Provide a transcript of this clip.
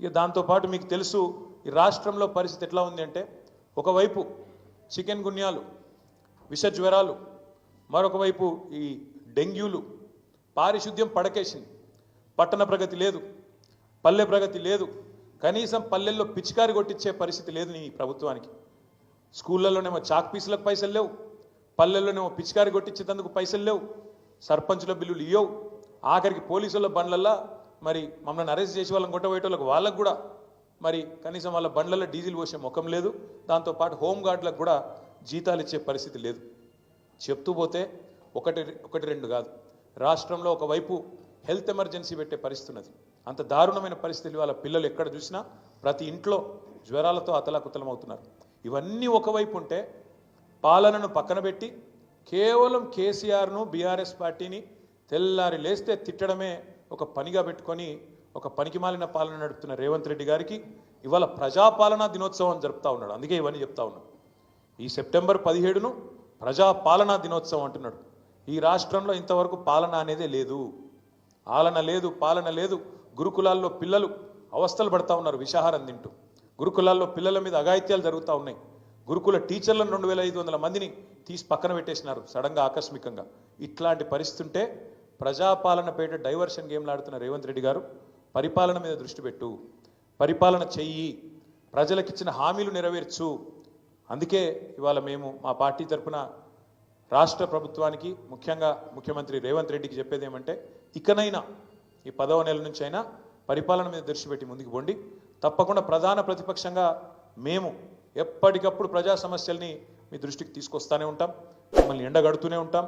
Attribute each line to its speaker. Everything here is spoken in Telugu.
Speaker 1: ఇక దాంతోపాటు మీకు తెలుసు ఈ రాష్ట్రంలో పరిస్థితి ఎట్లా ఉంది అంటే ఒకవైపు చికెన్ గున్యాలు విష జ్వరాలు మరొక వైపు ఈ డెంగ్యూలు పారిశుద్ధ్యం పడకేసింది. పట్టణ ప్రగతి లేదు పల్లె ప్రగతి లేదు కనీసం పల్లెల్లో పిచికారి కొట్టించే పరిస్థితి లేదు నీ ప్రభుత్వానికి. స్కూళ్ళలోనేమో చాక్ పీసులకు పైసలు లేవు పల్లెల్లోనేమో పిచికారి కొట్టించేందుకు పైసలు లేవు సర్పంచుల బిల్లులు ఇవ్వవు ఆఖరికి పోలీసుల బండ్లల్లో మరి మమ్మల్ని అరెస్ట్ చేసి వాళ్ళని కొట్టబోయేటోళ్ళకి వాళ్ళకు కూడా మరి కనీసం వాళ్ళ బండ్లలో డీజిల్ పోసే ముఖం లేదు. దాంతోపాటు హోమ్ కూడా జీతాలు ఇచ్చే పరిస్థితి లేదు. చెప్తూ పోతే ఒకటి ఒకటి రెండు కాదు. రాష్ట్రంలో ఒకవైపు హెల్త్ ఎమర్జెన్సీ పెట్టే పరిస్థితి ఉన్నది. అంత దారుణమైన పరిస్థితులు వాళ్ళ పిల్లలు ఎక్కడ చూసినా ప్రతి ఇంట్లో జ్వరాలతో అతలాకుతలమవుతున్నారు ఇవన్నీ ఒకవైపు ఉంటే పాలనను పక్కన పెట్టి కేవలం కేసీఆర్ను బీఆర్ఎస్ పార్టీని తెల్లారి లేస్తే తిట్టడమే ఒక పనిగా పెట్టుకొని ఒక పనికిమాలిన పాలన నడుపుతున్న రేవంత్ రెడ్డి గారికి ఇవాళ ప్రజాపాలనా దినోత్సవం జరుపుతా ఉన్నాడు. అందుకే ఇవన్నీ చెప్తా ఉన్నాడు ఈ సెప్టెంబర్ పదిహేడును ప్రజాపాలనా దినోత్సవం అంటున్నాడు. ఈ రాష్ట్రంలో ఇంతవరకు పాలన అనేదే లేదు. ఆలన లేదు పాలన లేదు. గురుకులాల్లో పిల్లలు అవస్థలు పడతా ఉన్నారు విషాహారం తింటూ. గురుకులాల్లో పిల్లల మీద అఘాయిత్యాలు జరుగుతూ ఉన్నాయి. గురుకుల టీచర్లను రెండు వేల ఐదు వందల మందిని తీసి పక్కన పెట్టేసినారు సడన్గా ఆకస్మికంగా. ఇట్లాంటి పరిస్థితి ఉంటే ప్రజాపాలన పేట డైవర్షన్ గేమ్లు ఆడుతున్న రేవంత్ రెడ్డి గారు పరిపాలన మీద దృష్టి పెట్టు. పరిపాలన చెయ్యి. ప్రజలకిచ్చిన హామీలు నెరవేర్చు. అందుకే ఇవాళ మేము మా పార్టీ తరఫున రాష్ట్ర ప్రభుత్వానికి ముఖ్యంగా ముఖ్యమంత్రి రేవంత్ రెడ్డికి చెప్పేది ఏమంటే ఇకనైనా ఈ పదవ నెల నుంచి అయినా పరిపాలన మీద దృష్టి పెట్టి ముందుకు పోండి. తప్పకుండా ప్రధాన ప్రతిపక్షంగా మేము ఎప్పటికప్పుడు ప్రజా సమస్యల్ని మీ దృష్టికి తీసుకొస్తానే ఉంటాం. మిమ్మల్ని ఎండగడుతూనే ఉంటాం.